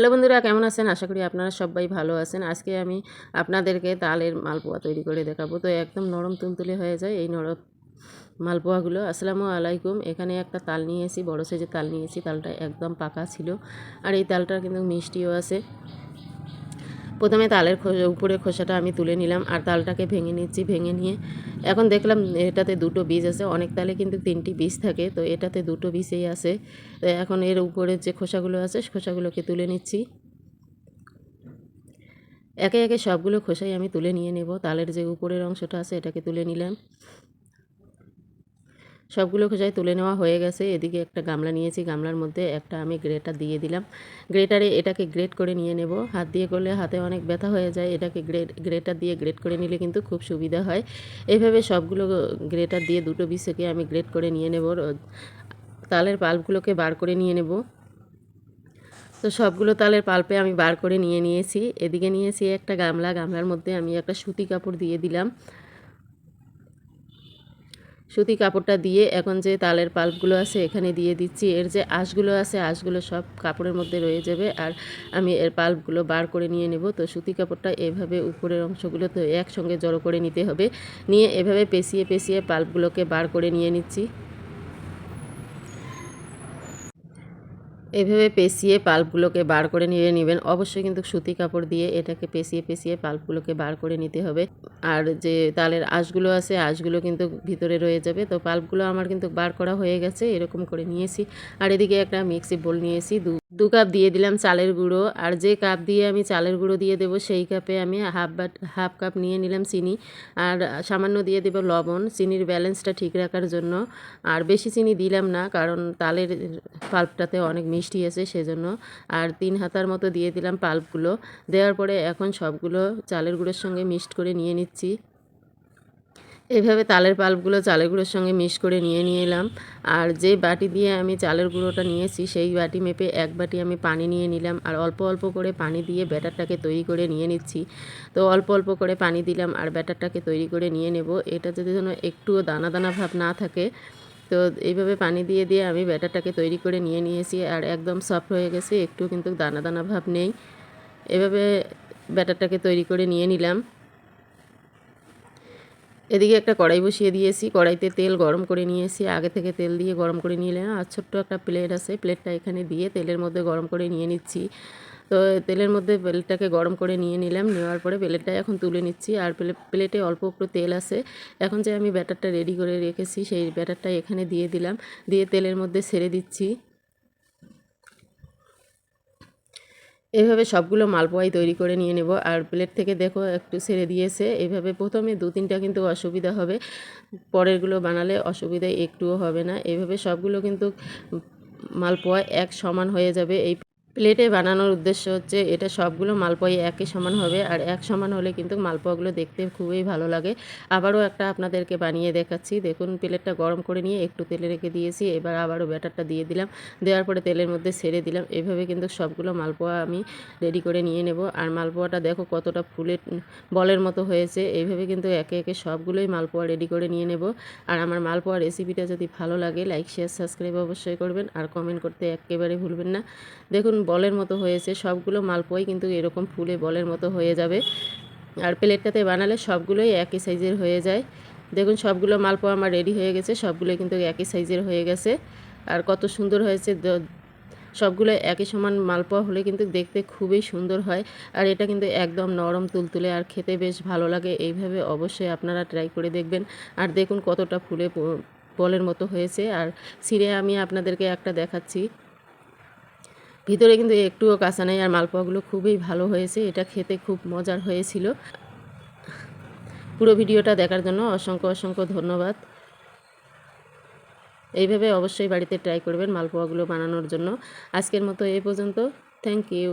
Hello বন্ধুরা, কেমন আছেন? আশা করি আপনারা সবাই ভালো আছেন। আজকে আমি আপনাদেরকে তালের মালপোয়া তৈরি করে দেখাবো। তো একদম নরম তুলতুলে হয়ে যায় এই নরম মালপোয়াগুলো। আসসালামু আলাইকুম। এখানে একটা তাল নিয়েছি বড় সাইজের তাল নিয়েছি তালটা একদম পাকা ছিল। আর এই তালটা কিন্তু মিষ্টিও আছে। প্রথমে তালের উপরে খোসাটা আমি তুলে নিলাম আর তালটাকে ভেঙে নিচ্ছি, ভেঙে নিয়ে। এখন দেখলাম এটাতে দুটো বীজ আছে, অনেক তালে কিন্তু তিনটি বীজ থাকে, তো এটাতে দুটো বীজেই আছে। তো এখন এর উপরে যে খোসাগুলো আছে, খোসাগুলোকে তুলে নিচ্ছি। একে একে সবগুলো খোসাই আমি তুলে নিয়ে নেব, তালের যে উপরের অংশটা আছে এটাকে তুলে নিলাম। সবগুলো খোসাই তুলে নেওয়া হয়ে গেছে। এদিকে একটা গামলা নিয়েছি, গামলার মধ্যে একটা আমি গ্রেটার দিয়ে দিলাম। গ্রেটারে এটাকে গ্রেট করে নিয়ে নেব। হাত দিয়ে করলে হাতে অনেক ব্যথা হয়ে যায়। এটাকে গ্রেট, গ্রেটার দিয়ে গ্রেট করে নিলে কিন্তু খুব সুবিধা হয়। এইভাবে সবগুলো গ্রেটার দিয়ে দুটো বিষকে আমি গ্রেট করে নিয়ে নেব। তালের পাল্পগুলোকে বার করে নিয়ে নেব। তো সবগুলো তালের পাল্পে আমি বার করে নিয়ে নিয়েছি। এদিকে নিয়েছি একটা গামলা। গামলার মধ্যে আমি একটা সুতি কাপড় দিয়ে দিলাম। সুতি কাপড়টা দিয়ে এখন যে তালের পাল্পগুলো আছে এখানে দিয়ে দিচ্ছি। এর যে আঁশগুলো আছে, আঁশগুলো সব কাপড়ের মধ্যে রয়ে যাবে আর আমি এর পাল্পগুলো বার করে নিয়ে নেব। তো সুতি কাপড়টা এভাবে উপরের অংশগুলো তো একসঙ্গে জড়ো করে নিতে হবে। নিয়ে এভাবে পেঁচিয়ে পেঁচিয়ে পাল্পগুলোকে বার করে নিয়ে নিচ্ছি। এভাবে পেঁচিয়ে পাল্পগুলোকে বার করে নিয়ে নেবেন। অবশ্যই কিন্তু সুতি কাপড় দিয়ে এটাকে পেঁচিয়ে পেঁচিয়ে পাল্পগুলোকে বার করে নিতে হবে। আর যে তালের আঁশগুলো আছে, আঁশগুলো কিন্তু ভিতরে রয়ে যাবে। তো পাল্পগুলো আমার কিন্তু বার করা হয়ে গেছে, এরকম করে নিয়েছি। আর এদিকে একটা মিক্সি বোল নিয়েছি, দু দু কাপ দিয়ে দিলাম চালের গুঁড়ো। আর যে কাপ দিয়ে আমি চালের গুঁড়ো দিয়ে দেবো, সেই কাপে আমি হাফ বাট, হাফ কাপ নিয়ে নিলাম চিনি। আর সামান্য দিয়ে দেবো লবণ। চিনির ব্যালেন্সটা ঠিক রাখার জন্য। আর বেশি চিনি দিলাম না, কারণ তালের পাল্পটাতে অনেক মিষ্টি আছে সেজন্য। আর তিন হাতার মতো দিয়ে দিলাম পাল্পগুলো। দেওয়ার পরে এখন সবগুলো চালের গুঁড়োর সঙ্গে মিক্সড করে নিয়ে নিচ্ছি। এভাবে তালের পাল্পগুলো চালের গুঁড়োর সঙ্গে মিক্স করে নিয়ে নিয়ে এলাম আর যে বাটি দিয়ে আমি চালের গুঁড়োটা নিয়েছি, সেই বাটি মেপে এক বাটি আমি পানি নিয়ে নিলাম। আর অল্প অল্প করে পানি দিয়ে ব্যাটারটাকে তৈরি করে নিয়ে নিচ্ছি। তো অল্প অল্প করে পানি দিলাম আর ব্যাটারটাকে তৈরি করে নিয়ে নেব। এটা যদি যেন একটুও দানা দানা ভাব না থাকে, তো এইভাবে পানি দিয়ে দিয়ে আমি ব্যাটারটাকে তৈরি করে নিয়ে নিয়েছি। আর একদম সফট হয়ে গেছে একটু কিন্তু দানা দানা ভাব নেই। এভাবে ব্যাটারটাকে তৈরি করে নিয়ে নিলাম। এদিকে একটা কড়াই বসিয়ে দিয়েছি। কড়াইতে তেল গরম করে নিয়েছি। আগে থেকে তেল দিয়ে গরম করে নিয়ে নিলাম আর ছোট্ট একটা প্লেট আছে প্লেটটা এখানে দিয়ে তেলের মধ্যে গরম করে নিয়ে নিচ্ছি। তো তেলের মধ্যে প্লেটটাকে গরম করে নিয়ে নিলাম। নেওয়ার পরে প্লেটটা এখন তুলে নিচ্ছি। আর প্লেটে অল্প একটু তেল আছে। এখন যে আমি ব্যাটারটা রেডি করে রেখেছি, সেই ব্যাটারটা এখানে দিয়ে দিলাম। দিয়ে তেলের মধ্যে ছেড়ে দিচ্ছি। এভাবে সবগুলো মালপোয়াই তৈরি করে নিয়ে নেব। আর প্লেট থেকে দেখো একটু ছেড়ে দিয়েছে। এভাবে প্রথমে দু তিনটা কিন্তু অসুবিধা হবে। পরেরগুলো বানালে অসুবিধা একটুও হবে না। এভাবে সবগুলো কিন্তু মালপোয়া এক সমান হয়ে যাবে। এই প্লেটে বানানোর উদ্দেশ্য হচ্ছে এটা সবগুলো মালপোয়া একই সমান হবে আর এক সমান হলে কিন্তু মালপোয়াগুলো দেখতে খুবই ভালো লাগে। আবারও একটা আপনাদেরকে বানিয়ে দেখাচ্ছি। দেখুন, প্লেটটা গরম করে নিয়ে একটু তেলে রেখে দিয়েছি। এবার আবারও ব্যাটারটা দিয়ে দিলাম। দেওয়ার পরে তেলের মধ্যে ছেড়ে দিলাম। এভাবে কিন্তু সবগুলো মালপোয়া আমি রেডি করে নিয়ে নেব। আর মালপোয়াটা দেখো কতটা ফুলে বলের মতো হয়েছে। এইভাবে কিন্তু একে একে সবগুলোই মালপোয়া রেডি করে নিয়ে নেব। আর আমার মালপোয়া রেসিপিটা যদি ভালো লাগে, লাইক, শেয়ার, সাবস্ক্রাইব অবশ্যই করবেন। আর কমেন্ট করতে একেবারে ভুলবেন না। দেখুন বলের মতো হয়েছে, সবগুলো মালপোয়াই কিন্তু এরকম ফুলে বলের মতো হয়ে যাবে। আর প্লেটটাতে বানালে সবগুলোই একই সাইজের হয়ে যায়। দেখুন, সবগুলো মালপোয়া আমার রেডি হয়ে গেছে, সবগুলোই কিন্তু একই সাইজের হয়ে গেছে। আর কত সুন্দর হয়েছে সবগুলো একই সমান মালপোয়া হলে কিন্তু দেখতে খুবই সুন্দর হয়। আর এটা কিন্তু একদম নরম তুলতুলে আর খেতে বেশ ভালো লাগে, এইভাবে অবশ্যই আপনারা ট্রাই করে দেখবেন। আর দেখুন কতটা ফুলে বলের মতো হয়েছে। আর ছিঁড়ে আমি আপনাদেরকে একটা দেখাচ্ছি। ভিতরে কিন্তু একটুও কাঁচা নেই আর মালপোয়াগুলো খুবই ভালো হয়েছে। এটা খেতে খুব মজার হয়েছিল। পুরো ভিডিওটা দেখার জন্য অসংখ্য অসংখ্য ধন্যবাদ। এইভাবে অবশ্যই বাড়িতে ট্রাই করবেন মালপোয়াগুলো বানানোর জন্য। আজকের মতো এ পর্যন্ত। Thank you